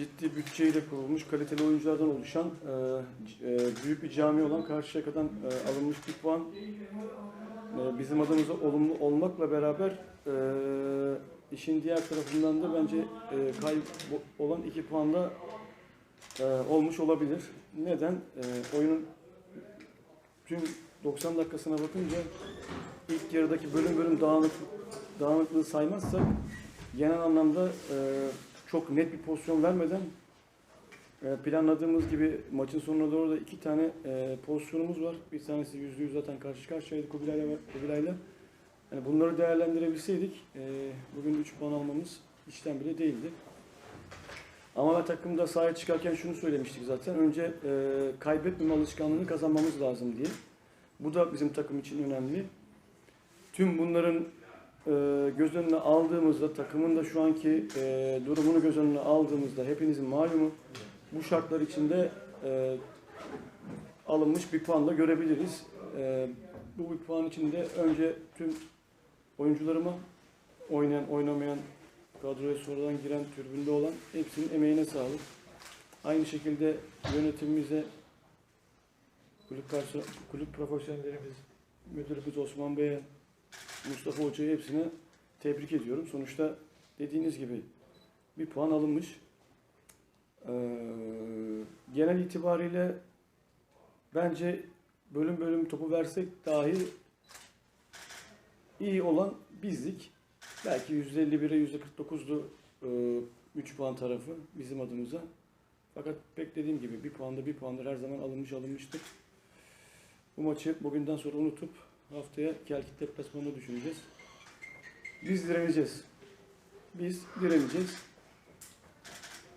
ciddi bütçeyle kurulmuş, kaliteli oyunculardan oluşan e, e, büyük bir cami olan Karşıyaka'dan e, alınmış bir puan. E, bizim adımıza olumlu olmakla beraber e, işin diğer tarafından da bence e, kayıp olan iki puan da e, olmuş olabilir. Neden? E, oyunun tüm 90 dakikasına bakınca ilk yarıdaki bölüm bölüm dağınık, dağınıklığı saymazsak genel anlamda e, çok net bir pozisyon vermeden e, planladığımız gibi maçın sonuna doğru da iki tane e, pozisyonumuz var. Bir tanesi yüzde yüz zaten karşı karşıyaydı Kubilay'la. Kubilay'la. Yani bunları değerlendirebilseydik e, bugün 3 puan almamız işten bile değildi. Ama ben takımda sahaya çıkarken şunu söylemiştik zaten. Önce e, kaybetmeme alışkanlığını kazanmamız lazım diye. Bu da bizim takım için önemli. Tüm bunların göz önüne aldığımızda, takımın da şu anki e, durumunu göz önüne aldığımızda hepinizin malumu bu şartlar içinde e, alınmış bir puan da görebiliriz. E, bu bir puan içinde önce tüm oyuncularıma, oynayan, oynamayan, kadroya sonradan giren, tribünde olan hepsinin emeğine sağlık. Aynı şekilde yönetimimize, kulüp, kulüp profesyonellerimiz, müdürümüz Osman Bey'e, Mustafa Hoca'yı hepsine tebrik ediyorum. Sonuçta dediğiniz gibi bir puan alınmış. Ee, genel itibariyle bence bölüm bölüm topu versek dahi iyi olan bizdik. Belki %51'e %49'du 3 puan tarafı bizim adımıza. Fakat pek dediğim gibi bir puanda bir puandır her zaman alınmış alınmıştır. Bu maçı bugünden sonra unutup haftaya Kelkit deplasmanında düşüneceğiz. Biz direneceğiz. Biz direneceğiz.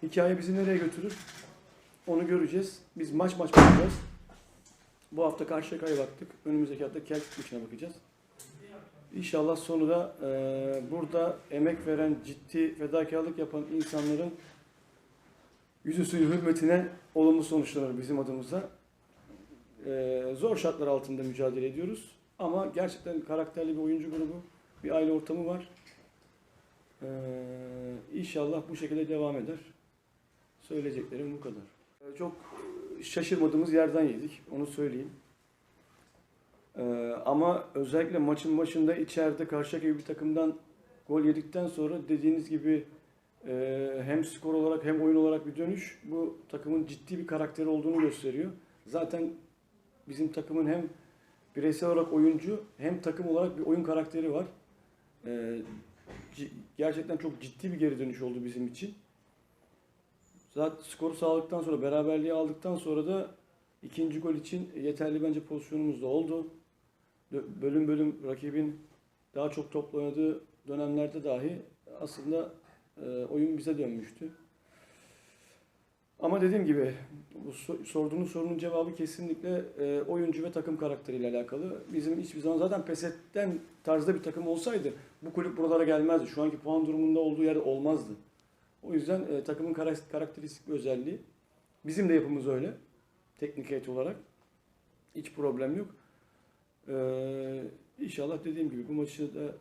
Hikaye bizi nereye götürür? Onu göreceğiz. Biz maç maç bakacağız. Bu hafta Karşıyaka'ya baktık. Önümüzdeki hafta Kelkit maçına bakacağız. İnşallah sonu da e, burada emek veren, ciddi fedakarlık yapan insanların yüzü suyu hürmetine olumlu sonuçlanır bizim adımıza. E, zor şartlar altında mücadele ediyoruz. Ama gerçekten karakterli bir oyuncu grubu, bir aile ortamı var. E, inşallah bu şekilde devam eder. Söyleyeceklerim bu kadar. E, çok şaşırmadığımız yerden yedik, onu söyleyeyim. Ee, ama özellikle maçın başında içeride Karşıyaka gibi bir takımdan gol yedikten sonra dediğiniz gibi e, hem skor olarak hem oyun olarak bir dönüş bu takımın ciddi bir karakteri olduğunu gösteriyor. Zaten bizim takımın hem bireysel olarak oyuncu hem takım olarak bir oyun karakteri var. Ee, gerçekten çok ciddi bir geri dönüş oldu bizim için. Zaten skoru sağladıktan sonra beraberliği aldıktan sonra da ikinci gol için yeterli bence pozisyonumuz da oldu bölüm bölüm rakibin daha çok topla oynadığı dönemlerde dahi aslında e, oyun bize dönmüştü. Ama dediğim gibi bu so- sorduğunuz sorunun cevabı kesinlikle e, oyuncu ve takım karakteriyle alakalı. Bizim hiçbir zaman zaten pes etten tarzda bir takım olsaydı bu kulüp buralara gelmezdi. Şu anki puan durumunda olduğu yerde olmazdı. O yüzden e, takımın kara- karakteristik bir özelliği. Bizim de yapımız öyle. Teknik heyet olarak. Hiç problem yok. Ee, inşallah dediğim gibi bu maçı da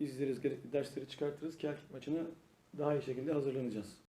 izleriz, gerekli dersleri çıkartırız. Kelkit maçına daha iyi şekilde hazırlanacağız.